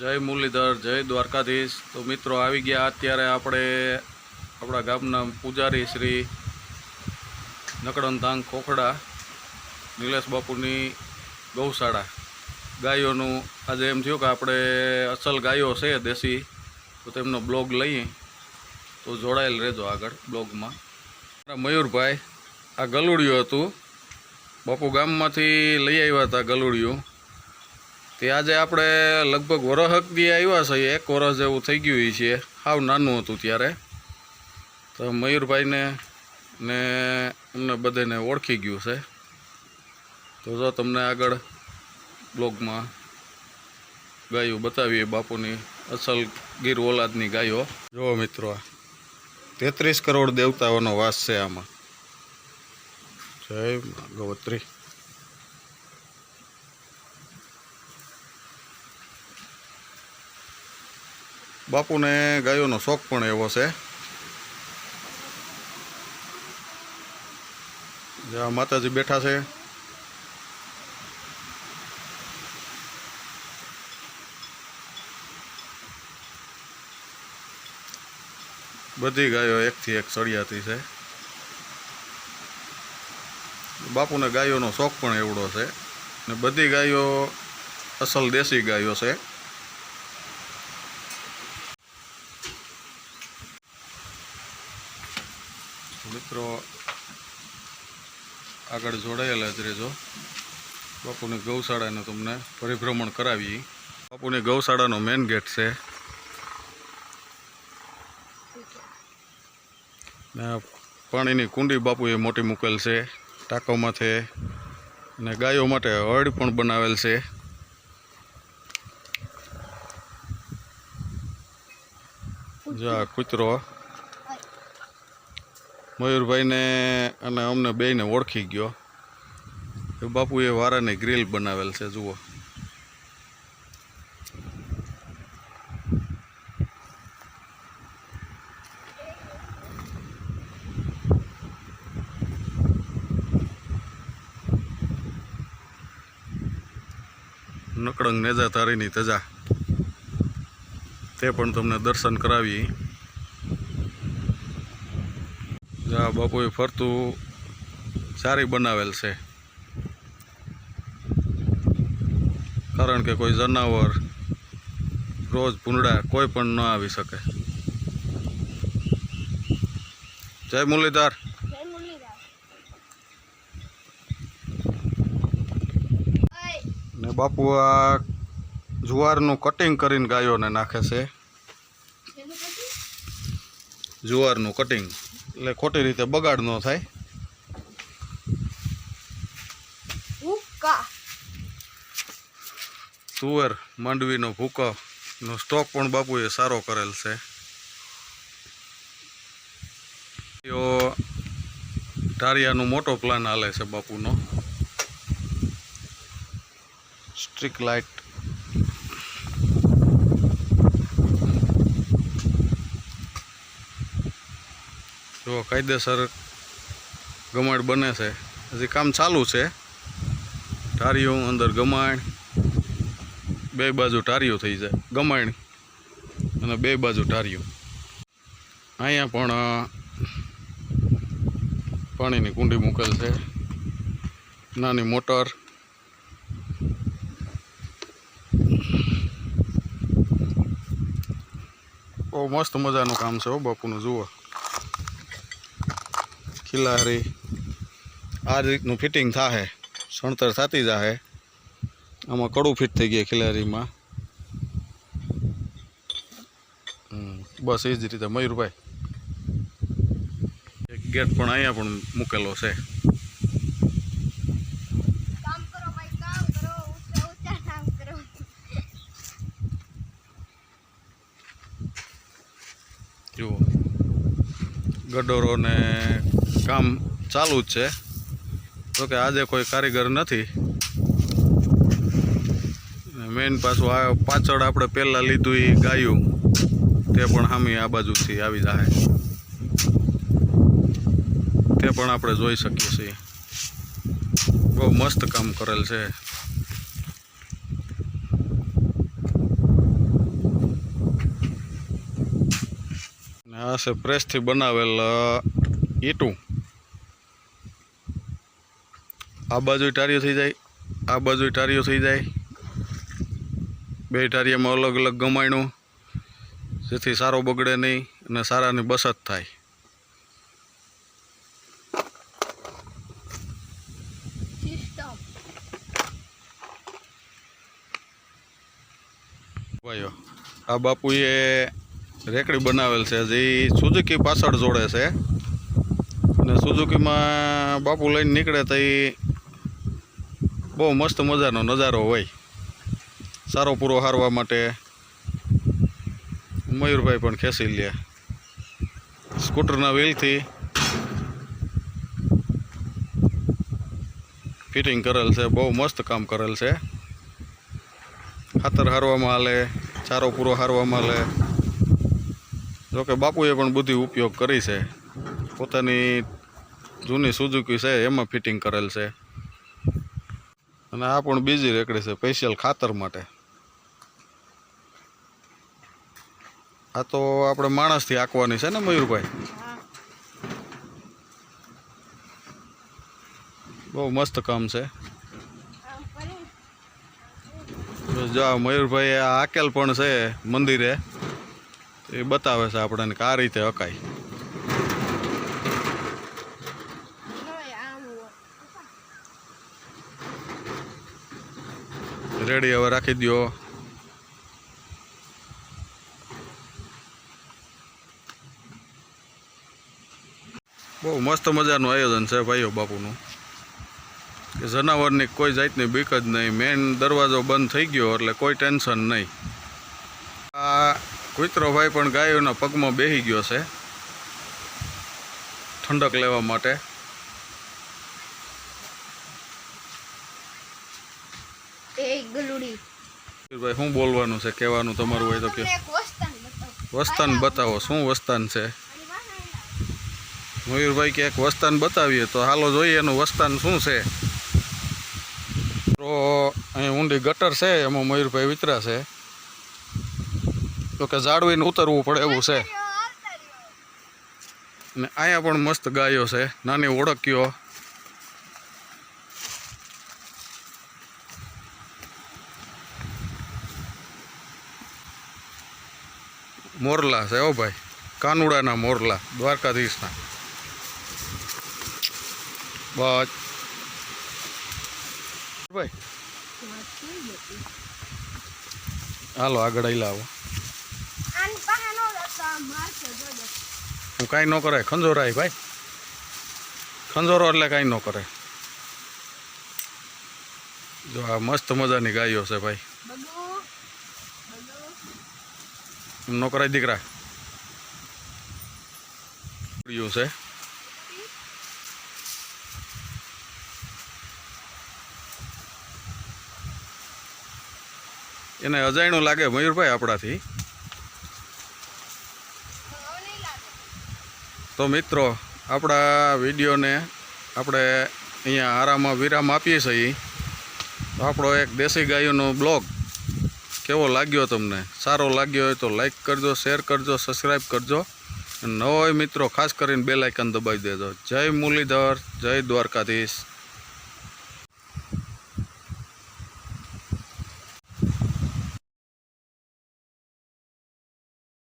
જય મુરલીધર, જય દ્વારકાધીશ. તો મિત્રો, આવી ગયા અત્યારે આપણે આપણા ગામના પૂજારી શ્રી નકડનધાંગ ખોખડા, નિલેશ બાપુની ગૌશાળા. ગાયોનું આજે એમ થયું કે આપણે અસલ ગાયો છે દેશી, તો તેમનો બ્લોગ લઈએ. તો જોડાયેલ રહેજો આગળ બ્લોગમાં. મયુરભાઈ, આ ગલુડિયું હતું. બાપુ ગામમાંથી લઈ આવ્યા હતા ગલુડિયું. તે આજે આપણે લગભગ વરહક દી આવ્યા છે, એક વરસ જેવું થઈ ગયું છે. સાવ નાનું હતું ત્યારે. તો મયુરભાઈને ને અમને બધાને ઓળખી ગયું છે. તો જો તમને આગળ બ્લોગમાં ગાયો બતાવીએ બાપુની અસલ ગીર ઓલાદની ગાયો. જુઓ મિત્રો, તેત્રીસ કરોડ દેવતાઓનો વાસ છે આમાં. જય ગવત્રી. બાપુને ગાયોનો શોખ પણ એવો છે. જ્યાં માતાજી બેઠા છે. બધી ગાયો એકથી એક સળિયાતી છે. બાપુને ગાયોનો શોખ પણ એવડો છે. ને બધી ગાયો અસલ દેશી ગાયો છે. મિત્રો આગળ જોડાયેલા જ રહેજો. બાપુની ગૌશાળાને તમને પરિભ્રમણ કરાવી બાપુની ગૌશાળાનો મેઇન ગેટ છે. ને પાણીની કુંડી બાપુએ મોટી મૂકેલ છે ટાંકો માથે અને ગાયો માટે હળ પણ બનાવેલ છે. જા કૂતરો. મયુરભાઈને અને અમને બેયને ઓળખી ગયો. એ બાપુએ વારાની ગ્રીલ બનાવેલ છે, જુઓ. નકળંગ નેજા તારીની તજા તે પણ તમને દર્શન કરાવી. જા બાપુએ ફરતું સારી બનાવેલ છે. કારણ કે કોઈ જનાવર રોજ ભૂંડા કોઈ પણ ન આવી શકે. જય મુરલીધર. ને બાપુ આ જુવારનું કટિંગ કરીને ગાયોને નાખે છે. જુવારનું કટિંગ એટલે ખોટી રીતે બગાડ ન થાય. તુવેર માંડવીનો ભૂકો નો સ્ટોક પણ બાપુએ સારો કરેલ છે. ધારિયાનો મોટો પ્લાન હાલે છે બાપુનો. સ્ટ્રીક લાઇટ જો કાયદેસર ગમાડ બને છે. હજી કામ ચાલુ છે. ઢારિયું અંદર ગમાણ, બે બાજુ ટારિયું થઈ જાય, ગમાણ અને બે બાજુ ટારિયું અહીંયા પણ, પાણીની કુંડી મૂકેલ છે. નાની મોટર. બહુ મસ્ત મજાનું કામ છે હો બાપુનું, જુઓ. ખિલારી આ રીતનું ફિટિંગ થાહે સણતર થતી જાહે. આમાં કડું ફિટ થઈ ગયા ખિલારીમાં બસ એ જ રીતે. મયુરભાઈ. એક ગેટ પણ અહીંયા પણ મૂકેલો છે. જુઓ. ગડોરોને કામ ચાલુ જ છે. તો કે આજે કોઈ કારીગર નથી. મેઇન પાછું આ પાછળ આપણે પહેલાં લીધું એ ગાયું. તે પણ સામે આ બાજુથી આવી જાય. તે પણ આપણે જોઈ શકીએ છીએ. બહુ મસ્ત કામ કરેલ છે. આ છે પ્રેસથી બનાવેલ ઈટું. આ બાજુ ટારીઓ થઈ જાય આ બાજુ ટારીઓ થઈ જાય. બે ટારીયામાં અલગ અલગ ગમાયણું જેથી સારો બગડે નહીં અને સારાની બસત થાય. આ બાપુએ રેકડી બનાવેલ છે જે સુઝુકી પાછળ જોડે છે. અને સુઝુકીમાં બાપુ લઈને નીકળે તો બહુ મસ્ત મજાનો નજારો હોય. સારો પૂરો હારવા માટે મયુરભાઈ પણ ખેંચી લે. સ્કૂટરના વ્હીલથી ફિટિંગ કરેલ છે, બહુ મસ્ત કામ કરેલ છે. ખાતર હારવામાં હાલે, ચારો પૂરો હારવામાં હાલે. જોકે બાપુએ પણ બુદ્ધિ ઉપયોગ કરી છે. પોતાની જૂની સુઝુકી છે, એમાં ફિટિંગ કરેલ છે. અને આ પણ બીજી રેકડી છે સ્પેશિયલ ખાતર માટે. આ તો આપણે માણસથી આંકવાની છે ને, મયુરભાઈ? બહુ મસ્ત કામ છે. જો મયુરભાઈ આ આકેલ પણ છે મંદિરે. એ બતાવે છે આપણને કે આ રીતે હોય. રેડી, હવે રાખી દ્યો. બહુ મસ્ત મજાનું આયોજન છે ભાઈઓ બાપુનું. કે જનાવરની કોઈ જાતની બીક જ નહીં. મેન દરવાજો બંધ થઈ ગયો, એટલે કોઈ ટેન્શન નહીં. આ કુતરો ભાઈ પણ ગાયોના પગમાં બેસી ગયો છે. ઠંડક લેવા માટે. ભાઈ શું બોલવાનું છે? કહેવાનું તમારું હોય તો કે વસ્તાન બતાવો. શું વસ્તાન છે. મયુરભાઈ કે એક વસ્તાન બતાવીએ તો હાલો જોઈએ એનું વસ્તાન શું છે. તો અહીં ઊંડી ગટર છે એમાં મયુરભાઈ વિતરા છે. તો કે જાળવીને ઉતરવું પડે એવું છે. અને અહીંયા પણ મસ્ત ગાયો છે. નાની ઓળખ્યો મોરલા છે હો ભાઈ. કાનુડાના મોરલા, દ્વારકાધીશના. બસ. ભાઈ. હાલો, આગળ આવેલા લાવો હું કાંઈ ન કરાય. ખંજોરાય ભાઈ. ખંજોરો એટલે કાંઈ ન કરે જો આ મસ્ત મજાની ગાયો છે ભાઈ. ન કરાય દીકરા. છે. એને અજાયણું લાગે મયુરભાઈ આપણાથી હવે નહીં લાગે. તો મિત્રો, આપણા વિડીયોને આપણે અહીંયા આરામમાં વિરામ આપીએ છીએ. તો આપણો એક દેશી ગાયોનો બ્લોગ કેવો લાગ્યો તમને? સારો લાગ્યો હોય તો લાઈક કરજો શેર કરજો સબસ્ક્રાઈબ કરજો. નવો મિત્રો, ખાસ કરીને બે લાઇકન દબાવી દેજો. જય મુરલીધર, જય દ્વારકાધીશ.